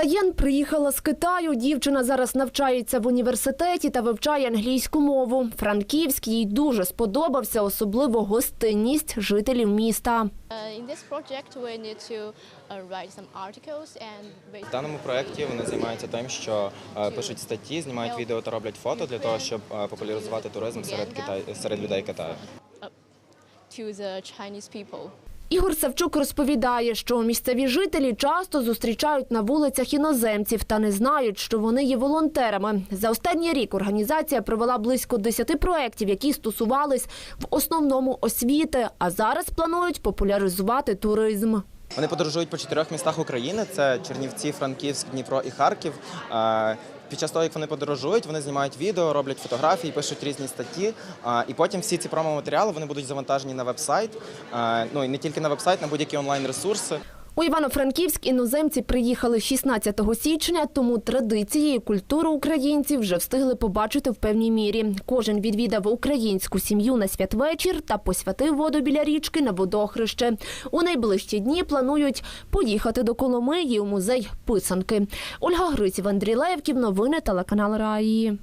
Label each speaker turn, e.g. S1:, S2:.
S1: Саєн приїхала з Китаю. Дівчина зараз навчається в університеті та вивчає англійську мову. Франківськ їй дуже сподобався, особливо гостинність жителів міста.
S2: Uh, uh,
S3: В даному проєкті вони займаються тим, що е, пишуть статті, знімають відео та роблять фото для того, щоб е, популяризувати туризм серед Китай серед людей Китаю.
S1: Ігор Савчук розповідає, що місцеві жителі часто зустрічають на вулицях іноземців та не знають, що вони є волонтерами. За останній рік організація провела близько 10 проєктів, які стосувались в основному освіти, а зараз планують популяризувати туризм.
S3: Вони подорожують по чотирьох містах України: це Чернівці, Франківськ, Дніпро і Харків. Під час того, як вони подорожують, вони знімають відео, роблять фотографії, пишуть різні статті. І потім всі ці промо-матеріали вони будуть завантажені на веб-сайт. Ну і не тільки на веб-сайт, на будь-які онлайн-ресурси.
S1: У Івано-Франківськ іноземці приїхали 16 січня, тому традиції і культуру українців вже встигли побачити в певній мірі. Кожен відвідав українську сім'ю на святвечір та посвятив воду біля річки на водохреще. У найближчі дні планують поїхати до Коломиї у музей писанки. Ольга Гриців, Андрій Левків. Новини телеканал Раї.